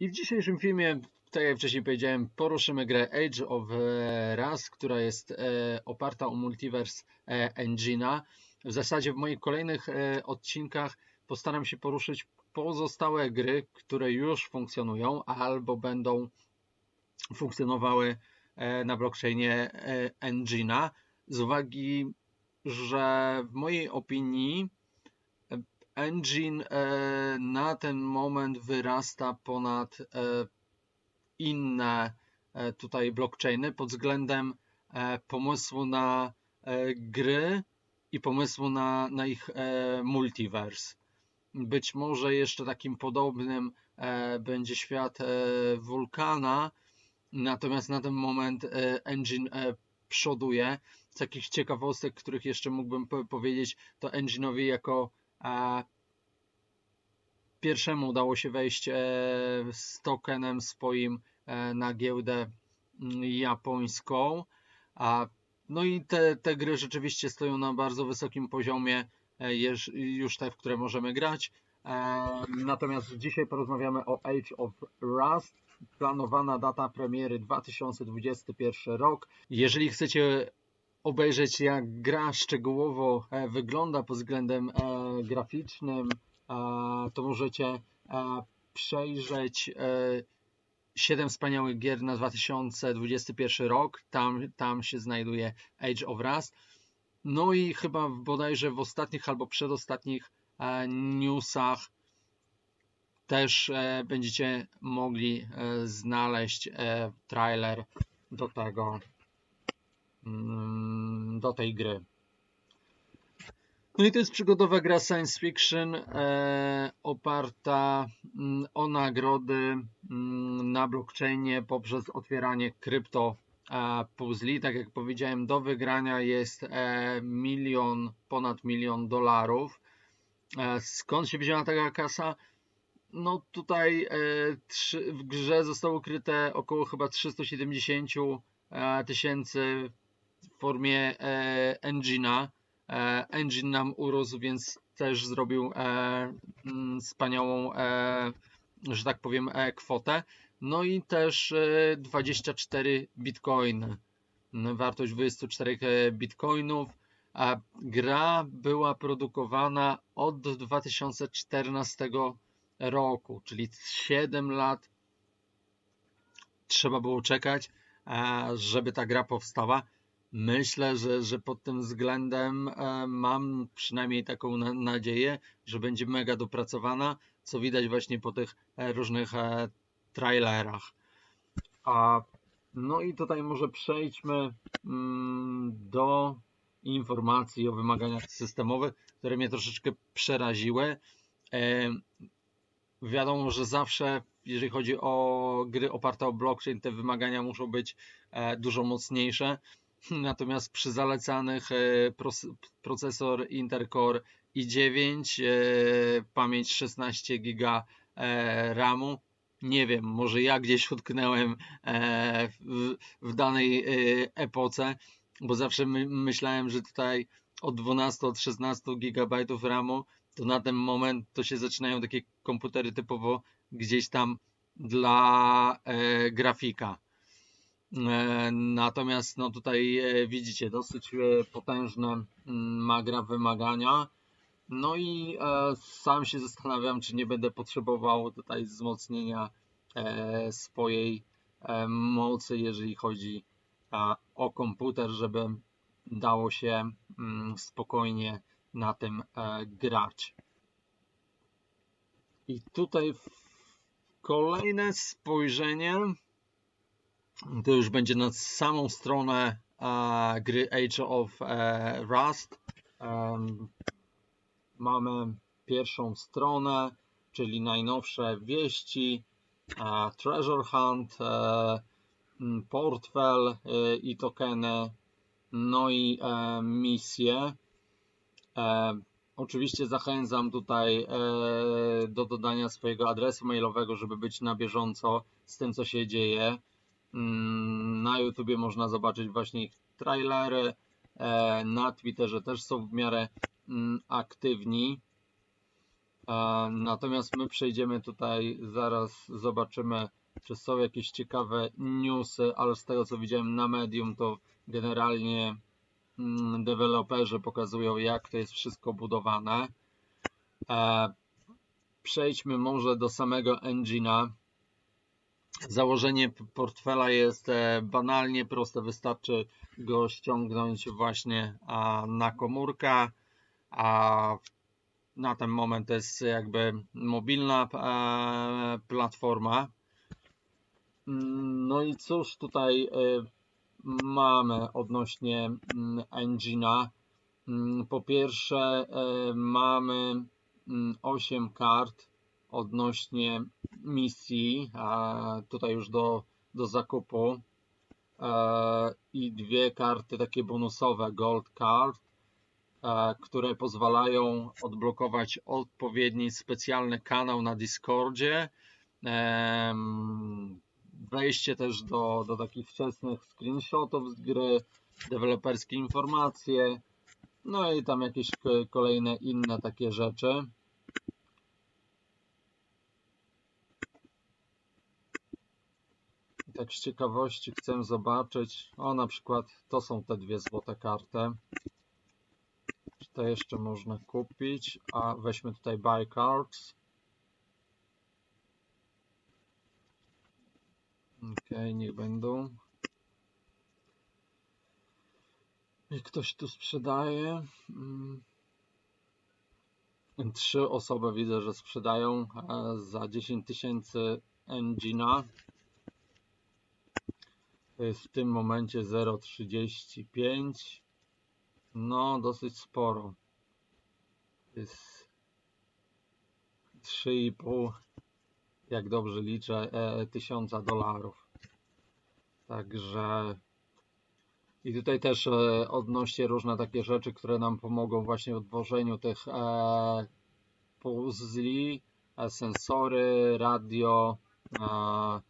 I w dzisiejszym filmie, tak jak wcześniej powiedziałem, poruszymy grę Age of Rust, która jest e, oparta o Multiverse e, Engine'a. W zasadzie w moich kolejnych e, odcinkach postaram się poruszyć pozostałe gry, które już funkcjonują albo będą funkcjonowały na blockchainie Engine'a. Z uwagi, że w mojej opinii Engine e, na ten moment wyrasta ponad e, inne e, tutaj blockchainy pod względem pomysłu na gry i pomysłu na, na ich multiverse. Być może jeszcze takim podobnym będzie świat Vulkana, natomiast na ten moment Engine przoduje. Z takich ciekawostek, których jeszcze mógłbym po- powiedzieć, to Engine'owi jako e, pierwszemu udało się wejść e, z tokenem swoim e, na giełdę mm, japońską. A, no i te, te gry rzeczywiście stoją na bardzo wysokim poziomie, e, już te, w które możemy grać. Natomiast dzisiaj porozmawiamy o Age of Rust. Planowana data premiery 2021 rok. Jeżeli chcecie obejrzeć jak gra szczegółowo e, wygląda pod względem e, graficznym, e, to możecie przejrzeć e, 7 wspaniałych gier na 2021 rok. Tam, tam się znajduje Age of Rust. No i chyba bodajże w ostatnich albo przedostatnich newsach też będziecie mogli znaleźć trailer do tego do tej gry. No i to jest przygodowa gra science fiction e, oparta mm, o nagrody mm, na blockchainie poprzez otwieranie krypto e, puzli. Tak jak powiedziałem, do wygrania jest e, milion, ponad milion dolarów. Skąd się wzięła taka kasa? No tutaj w grze zostało ukryte około chyba 370 e, tysięcy w formie e, Engine'a. E, engine nam urósł, więc też zrobił e, mm, wspaniałą, że tak powiem, kwotę. No i też e, 24 bitcoiny. No, Wartość 24 e, bitcoinów. A gra była produkowana od 2014 roku, czyli 7 lat trzeba było czekać, żeby ta gra powstała. Myślę, że, że pod tym względem e, mam przynajmniej taką na, nadzieję, że będzie mega dopracowana, co widać właśnie po tych e, różnych e, trailerach. A, no i tutaj może przejdźmy mm, do informacji o wymaganiach systemowych, które mnie troszeczkę przeraziły. Wiadomo, że zawsze, jeżeli chodzi o gry oparte o blockchain, te wymagania muszą być dużo mocniejsze. Natomiast przy zalecanych e, procesor Intercore i9, e, pamięć 16 GB e, RAMu, nie wiem, może ja gdzieś utknęłem w, danej epoce, bo zawsze my, myślałem, że tutaj od 12, od 16 GB RAMu to na ten moment to się zaczynają takie komputery typowo gdzieś tam dla grafika. E, Natomiast no tutaj e, widzicie dosyć e, potężne mm, ma gra wymagania. No i sam się zastanawiam, czy nie będę potrzebował tutaj wzmocnienia swojej mocy, jeżeli chodzi o komputer, żeby dało się mm, spokojnie na tym grać. I tutaj kolejne spojrzenie to już będzie na samą stronę e, gry Age of e, Rust. Em, mamy pierwszą stronę, czyli najnowsze wieści, e, Treasure Hunt, e, portfel e, i tokeny, no i e, misje. E, Oczywiście zachęcam tutaj e, do dodania swojego adresu mailowego, żeby być na bieżąco z tym, co się dzieje. Mm, Na YouTubie można zobaczyć właśnie ich trailery. e, Na Twitterze też są w miarę mm, aktywni. E, Natomiast my przejdziemy tutaj, zaraz zobaczymy, czy są jakieś ciekawe newsy, ale z tego co widziałem na Medium, to generalnie mm, deweloperzy pokazują, jak to jest wszystko budowane. E, Przejdźmy może do samego engine'a. Założenie portfela jest e, banalnie proste, wystarczy go ściągnąć właśnie na komórkę, a na ten moment to jest jakby mobilna e, platforma. Mm, No i cóż tutaj e, mamy odnośnie mm, engine'a? Mm, Po pierwsze mamy mm, 8 kart odnośnie misji, a tutaj już do, do zakupu e, i dwie karty takie bonusowe, gold card, e, które pozwalają odblokować odpowiedni specjalny kanał na Discordzie, wejście też do, do takich wczesnych screenshotów z gry, deweloperskie informacje, no i tam jakieś kolejne inne takie rzeczy. Tak z ciekawości chcę zobaczyć, o na przykład to są te dwie złote karty. Czy to jeszcze można kupić? A weźmy tutaj buy cards. Okej, niech będą. I ktoś tu sprzedaje. Mm. Trzy osoby widzę, że sprzedają e, za 10 tysięcy Engina. Jest w tym momencie 0,35. No, dosyć sporo. Jest 3,5, jak dobrze liczę, e, tysiąca dolarów. Także i tutaj też e, odnośnie różne takie rzeczy, które nam pomogą właśnie w tworzeniu tych e, puzli, e, sensory, radio, e,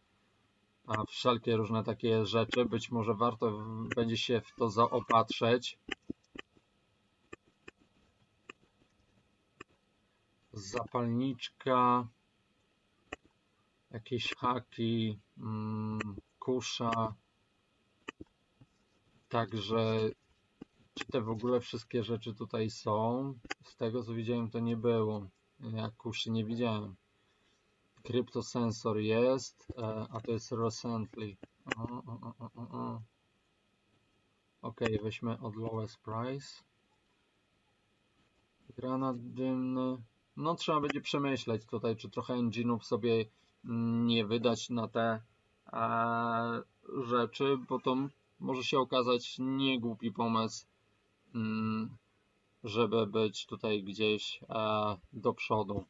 a wszelkie różne takie rzeczy. Być może warto będzie się w to zaopatrzyć. Zapalniczka, jakieś haki, mm, kusza. Także czy te w ogóle wszystkie rzeczy tutaj są? Z tego co widziałem to nie było. Ja kuszy nie widziałem. Kryptosensor jest, e, a to jest recently. Ok, weźmy od lowest price. Granat dymny. No trzeba będzie przemyśleć tutaj, czy trochę engine'ów sobie mm, nie wydać na te e, rzeczy, bo to może się okazać niegłupi pomysł, mm, żeby być tutaj gdzieś e, do przodu.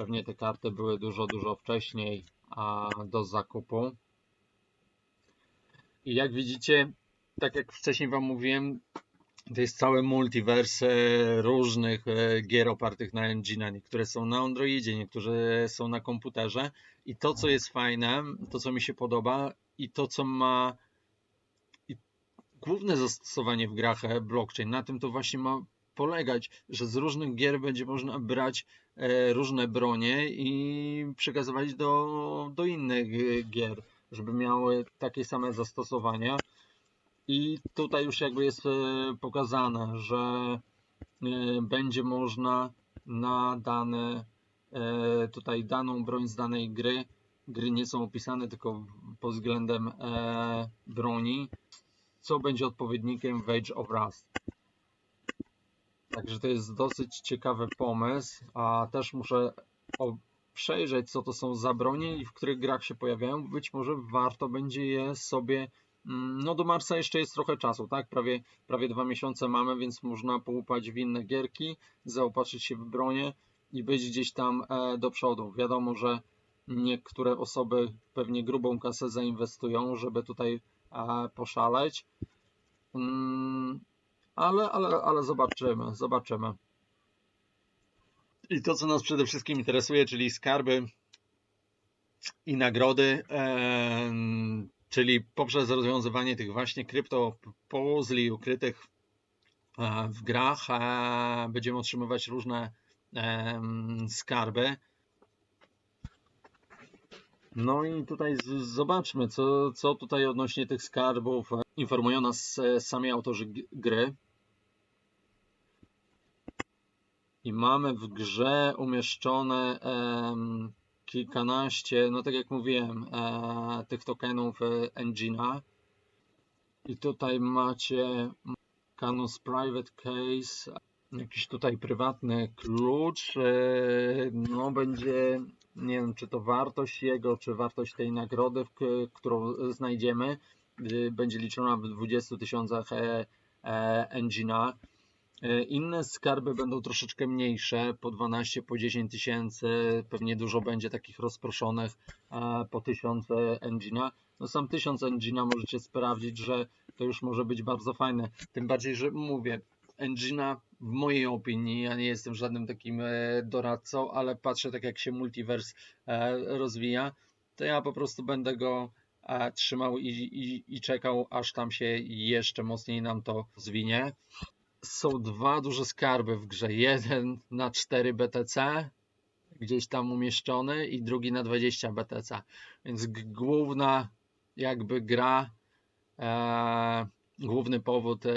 Pewnie te karty były dużo, dużo wcześniej a, do zakupu. I jak widzicie, tak jak wcześniej Wam mówiłem, to jest całe multiverse różnych e, gier opartych na engine. Niektóre są na Androidzie, niektóre są na komputerze. I to, co jest fajne, to, co mi się podoba, i to, co ma główne zastosowanie w grach e, blockchain, na tym to właśnie ma polegać, że z różnych gier będzie można brać e, różne bronie i przekazywać do, do innych gier, żeby miały takie same zastosowania. I tutaj już jakby jest e, pokazane, że e, będzie można na dane, tutaj daną broń z danej gry, gry nie są opisane tylko pod względem broni, co będzie odpowiednikiem w Age of Rust. Także to jest dosyć ciekawy pomysł, a też muszę przejrzeć, co to są za bronie i w których grach się pojawiają. Być może warto będzie je sobie. mm, No, do Marsa jeszcze jest trochę czasu, tak? Prawie, prawie dwa miesiące mamy, więc można poupać w inne gierki, zaopatrzyć się w bronię i być gdzieś tam e, do przodu. Wiadomo, że niektóre osoby pewnie grubą kasę zainwestują, żeby tutaj e, poszaleć. Ale, ale, ale zobaczymy, zobaczymy. I to, co nas przede wszystkim interesuje, czyli skarby i nagrody, czyli poprzez rozwiązywanie tych właśnie kryptopuzli ukrytych e, w grach, e, będziemy otrzymywać różne skarby. No i tutaj zobaczmy, co, co tutaj odnośnie tych skarbów informują nas e, sami autorzy gry. I mamy w grze umieszczone kilkanaście, no tak jak mówiłem, e, tych tokenów e, Engine'a. I tutaj macie Canon's Private Case, jakiś tutaj prywatny klucz. e, No będzie, nie wiem, czy to wartość jego, czy wartość tej nagrody, którą znajdziemy, y, będzie liczona w 20 tysiącach e, e, Engine'a. E, Inne skarby będą troszeczkę mniejsze, po 12, po 10 tysięcy, pewnie dużo będzie takich rozproszonych e, po 1000 Engine'a. No sam 1000 Engine'a możecie sprawdzić, że to już może być bardzo fajne. Tym bardziej, że mówię, Engine'a w mojej opinii, ja nie jestem żadnym takim e, doradcą, ale patrzę tak jak się multiverse e, rozwija, to ja po prostu będę go e, trzymał i, i, i czekał, aż tam się jeszcze mocniej nam to zwinie są dwa duże skarby w grze. Jeden na 4 BTC, gdzieś tam umieszczony, i drugi na 20 BTC. Więc główna jakby gra, e, główny powód e,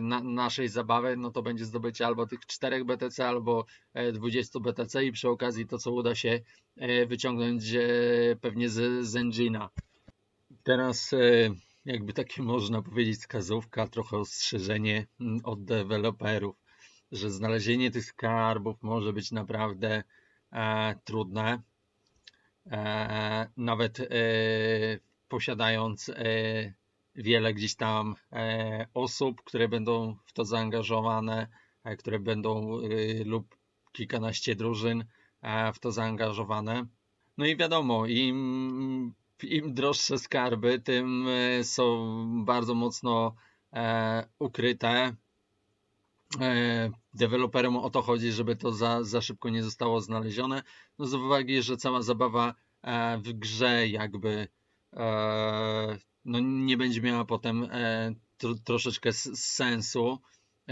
na, naszej zabawy, no to będzie zdobycie albo tych 4 BTC, albo e, 20 BTC i przy okazji to, co uda się e, wyciągnąć e, pewnie z, z Engine'a. Teraz e, jakby takie można powiedzieć wskazówka, trochę ostrzeżenie mm, od deweloperów, że znalezienie tych skarbów może być naprawdę e, trudne. E, nawet e, posiadając e, wiele gdzieś tam e, osób, które będą w to zaangażowane, e, które będą e, lub kilkanaście drużyn w to zaangażowane. No i wiadomo, im, im droższe skarby, tym e, są bardzo mocno e, ukryte. E, deweloperom o to chodzi, żeby to za, za szybko nie zostało znalezione. No z uwagi, że cała zabawa w grze jakby no nie będzie miała potem tro, troszeczkę sensu.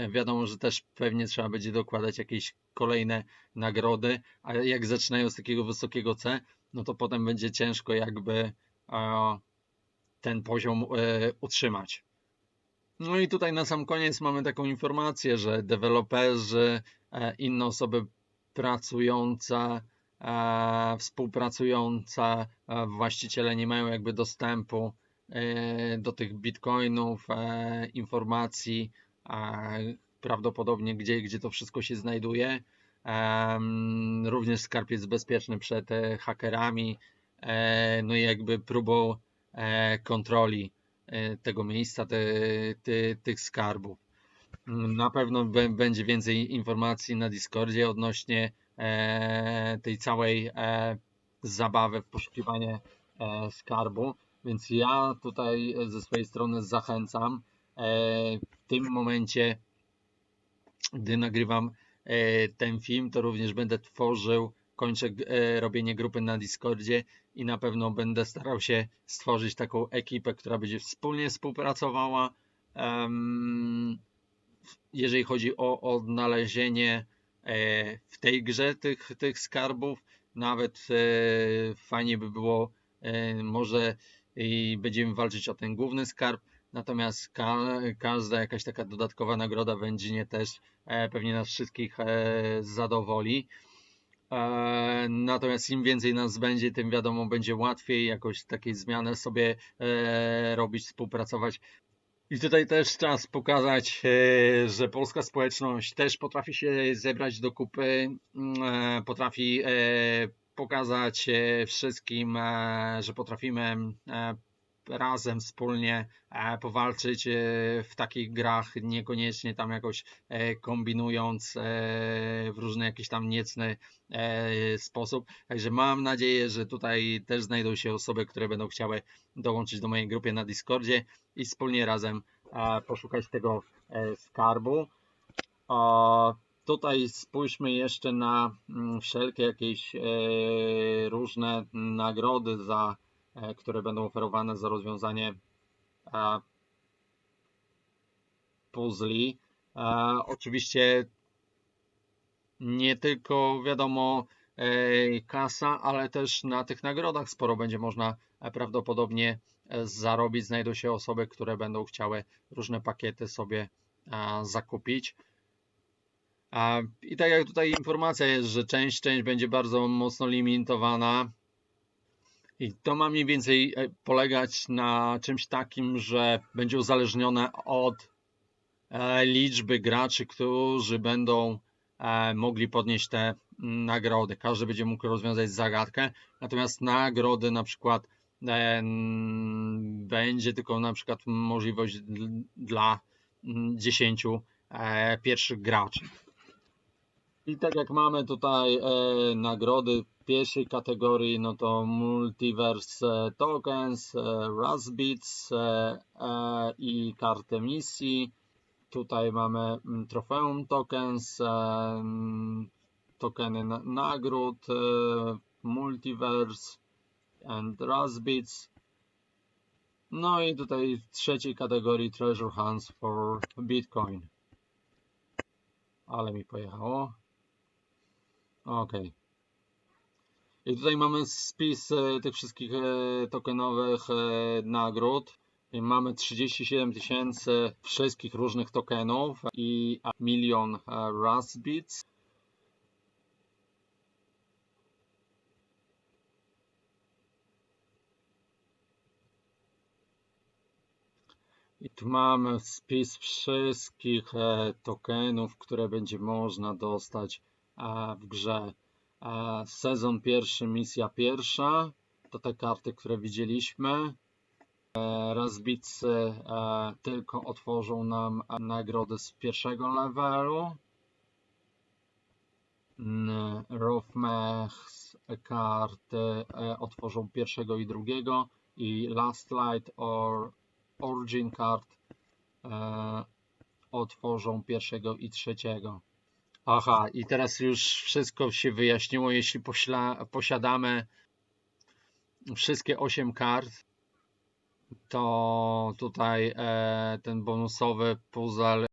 Wiadomo, że też pewnie trzeba będzie dokładać jakieś kolejne nagrody, a jak zaczynają z takiego wysokiego C, no to potem będzie ciężko jakby e, ten poziom e, utrzymać. No i tutaj na sam koniec mamy taką informację, że deweloperzy, e, inne osoby pracujące, współpracujące, właściciele nie mają jakby dostępu do tych bitcoinów, informacji, prawdopodobnie gdzie, gdzie to wszystko się znajduje. Również skarb jest bezpieczny przed e, hakerami, e, no i jakby próbą e, kontroli tego miejsca, te, ty- tych skarbów. Na pewno bę- będzie więcej informacji na Discordzie odnośnie tej całej zabawy w poszukiwanie skarbu, więc ja tutaj ze swojej strony zachęcam. W tym momencie, gdy nagrywam ten film, to również będę tworzył, kończę e, robienie grupy na Discordzie i na pewno będę starał się stworzyć taką ekipę, która będzie wspólnie współpracowała. jeżeli chodzi o odnalezienie e, w tej grze tych, tych skarbów, nawet e, fajnie by było, e, może i będziemy walczyć o ten główny skarb, natomiast ka każda jakaś taka dodatkowa nagroda w Engine'ie też e, pewnie nas wszystkich e, zadowoli. E, Natomiast im więcej nas będzie, tym wiadomo, będzie łatwiej jakoś takie zmiany sobie e, robić, współpracować. I tutaj też czas pokazać, e, że polska społeczność też potrafi się zebrać do kupy, mm, e, potrafi pokazać wszystkim, że potrafimy razem, wspólnie e, powalczyć e, w takich grach, niekoniecznie tam jakoś e, kombinując w różny jakiś tam niecny sposób. Także mam nadzieję, że tutaj też znajdą się osoby, które będą chciały dołączyć do mojej grupy na Discordzie i wspólnie razem poszukać tego skarbu. Tutaj spójrzmy jeszcze na mm, wszelkie jakieś różne nagrody, za, które będą oferowane za rozwiązanie e, puzli. E, oczywiście nie tylko wiadomo e, kasa, ale też na tych nagrodach sporo będzie można e, prawdopodobnie e, zarobić. Znajdą się osoby, które będą chciały różne pakiety sobie zakupić. I tak jak tutaj informacja jest, że część, część będzie bardzo mocno limitowana. I to ma mniej więcej e, polegać na czymś takim, że będzie uzależnione od e, liczby graczy, którzy będą e, mogli podnieść te nagrody. Każdy będzie mógł rozwiązać zagadkę, natomiast nagrody na przykład będzie tylko na przykład możliwość dl- dla mm, 10 e, pierwszych graczy. I tak jak mamy tutaj e, nagrody pierwszej kategorii, no to Multiverse e, Tokens, e, e, e, i kartę misji. Tutaj mamy mm, Trofeum Tokens, e, mm, tokeny na, nagród, e, Multiverse and Razbits. No i tutaj w trzeciej kategorii Treasure Hunts for Bitcoin. Ale mi pojechało. Ok. I tutaj mamy spis e, tych wszystkich e, tokenowych e, nagród. I mamy 37 tysięcy wszystkich różnych tokenów i milion Razbits. I tu mamy spis wszystkich tokenów, które będzie można dostać w grze. Sezon pierwszy, misja pierwsza. To te karty, które widzieliśmy. E, Razbicy e, tylko otworzą nam e, nagrody z pierwszego levelu. Rovmechs karty otworzą pierwszego i drugiego. I Last Light or Origin Card otworzą pierwszego i trzeciego. Aha, i teraz już wszystko się wyjaśniło. Jeśli posiadamy wszystkie 8 kart, to tutaj e, ten bonusowy puzzle